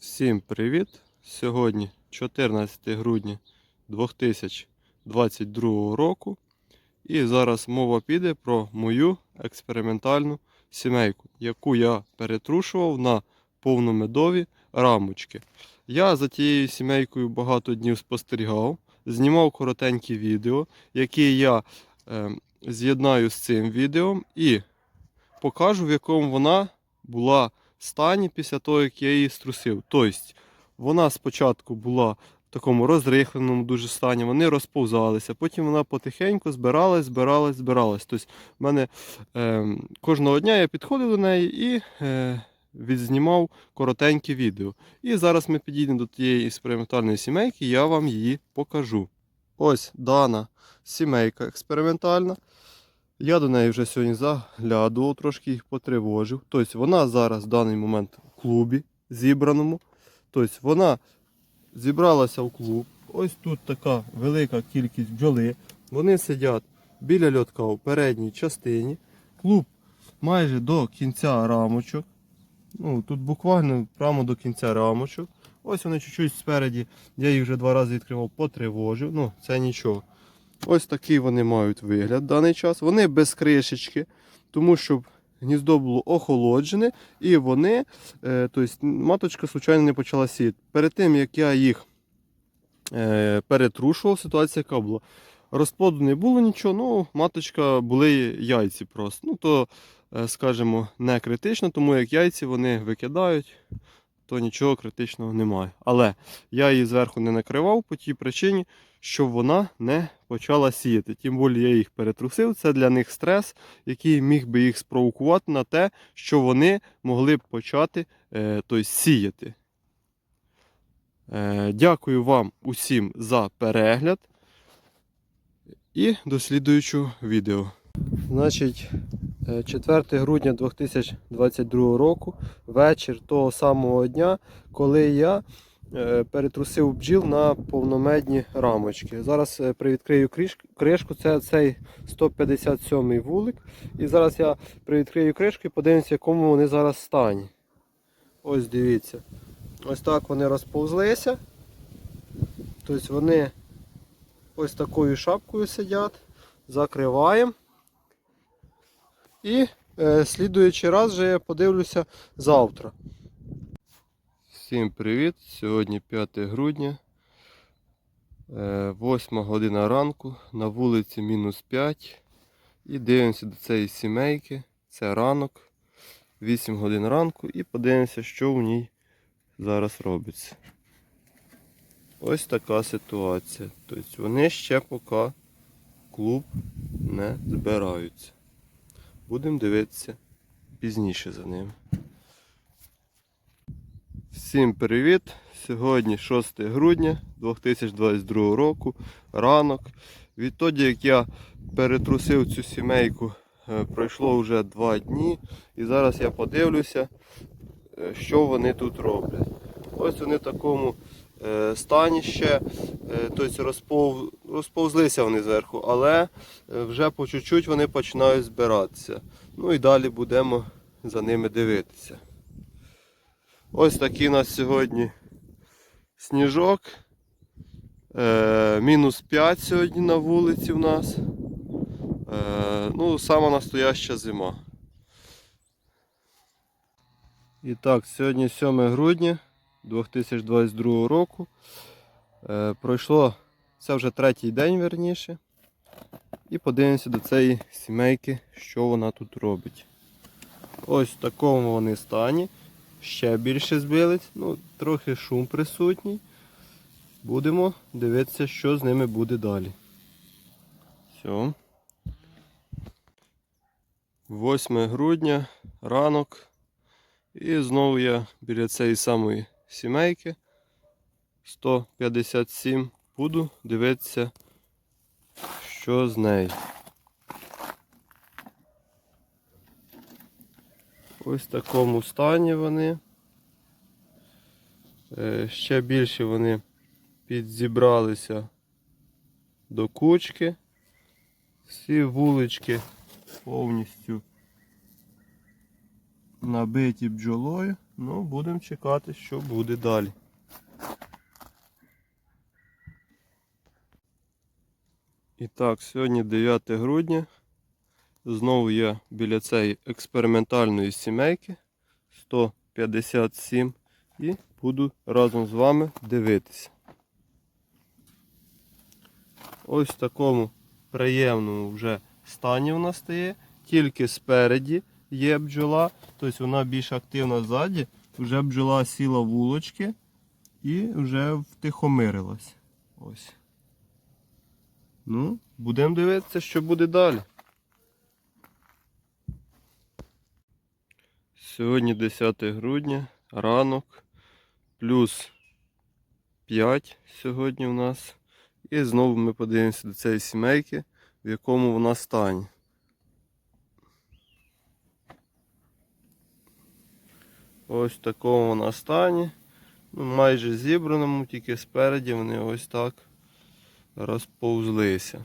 Всім привіт! Сьогодні 14 грудня 2022 року. І зараз мова піде про мою експериментальну сімейку, яку я перетрушував на повномедові рамочки. Я за тією сімейкою багато днів спостерігав, знімав коротенькі відео, які я е, з'єднаю з цим відео і покажу, в якому вона була стані після того, як я її струсив. Тобто, вона спочатку була в такому розрихленому дуже стані, вони розповзалися, потім вона потихеньку збиралась, збиралась, збиралась. Тобто, в мене е, кожного дня я підходив до неї і е, відзнімав коротенькі відео. І зараз ми підійдемо до тієї експериментальної сімейки, я вам її покажу. Ось дана сімейка експериментальна. Я до неї вже сьогодні заглядував, трошки їх потривожив. Тобто вона зараз в даний момент в клубі зібраному. Тобто вона зібралася в клуб. Ось тут така велика кількість бджоли. Вони сидять біля льотка у передній частині. Клуб майже до кінця рамочок. Ну, тут буквально прямо до кінця рамочок. Ось вони чуть-чуть спереді. Я їх вже два рази відкривав, потривожив. Ну, це нічого. Ось такий вони мають вигляд в даний час. Вони без кришечки, тому що гніздо було охолоджене, і вони, е, тобто маточка, звичайно, не почала сіяти. Перед тим, як я їх е, перетрушував, ситуація яка була. Розплоду не було нічого, ну, маточка були яйці просто. Ну, то, е, скажімо, не критично, тому як яйці вони викидають, то нічого критичного немає. Але я її зверху не накривав по тій причині, щоб вона не почала сіяти. Тим більше я їх перетрусив. Це для них стрес, який міг би їх спровокувати на те, що вони могли б почати е, тобто, сіяти. Е, дякую вам усім за перегляд. І до слідуючого відео. Значить, е, 4 грудня 2022 року, вечір того самого дня, коли я е, перетрусив бджіл на повномедні рамочки. Зараз е, привідкрию кришку, це цей 157-й вулик. І зараз я привідкрию кришку і подивимося, в якому вони зараз стані. Ось дивіться. Ось так вони розповзлися. Тобто вони ось такою шапкою сидять. Закриваємо. І слідуючий раз вже я подивлюся завтра. Всім привіт! Сьогодні 5 грудня. Е, 8 година ранку. На вулиці мінус 5. І дивимося до цієї сімейки. Це ранок. 8 годин ранку і подивимося, що в ній зараз робиться. Ось така ситуація. Тобто вони ще поки клуб не збираються. Будемо дивитися пізніше за ними. Всім привіт! Сьогодні 6 грудня 2022 року, ранок. Відтоді, як я перетрусив цю сімейку, е, пройшло вже 2 дні. І зараз я подивлюся, е, що вони тут роблять. Ось вони в такому е, стані ще, тобто розпов... розповзлися вони зверху, але е, вже по чуть-чуть вони починають збиратися. Ну і далі будемо за ними дивитися. Ось такий у нас сьогодні сніжок. Е, мінус 5 сьогодні на вулиці в нас. Е, ну, сама настояща зима. І так, сьогодні 7 грудня 2022 року. Е, пройшло це вже третій день верніше. І подивимося до цієї сімейки, що вона тут робить. Ось в такому вони стані. Ще більше збились. Ну, трохи шум присутній. Будемо дивитися, що з ними буде далі. Все. 8 грудня, ранок. І знову я біля цієї самої сімейки 157 буду дивитися, що з нею. Ось в такому стані вони. Е, Ще більше вони підзібралися до кучки. Всі вулички повністю набиті бджолою. Ну, будемо чекати, що буде далі. І так, сьогодні 9 грудня. Знову я біля цієї експериментальної сімейки 157 і буду разом з вами дивитися. Ось в такому приємному вже стані вона стає. Тільки спереді є бджола, тобто вона більш активна ззаді. Вже бджола сіла вулочки і вже втихомирилась. Ось. Ну, будемо дивитися, що буде далі. Сьогодні 10 грудня, ранок, плюс 5 сьогодні у нас. І знову ми подивимося до цієї сімейки, в якому вона стані. Ось в такому вона стані. Ну, майже зібраному, тільки спереді вони ось так розповзлися.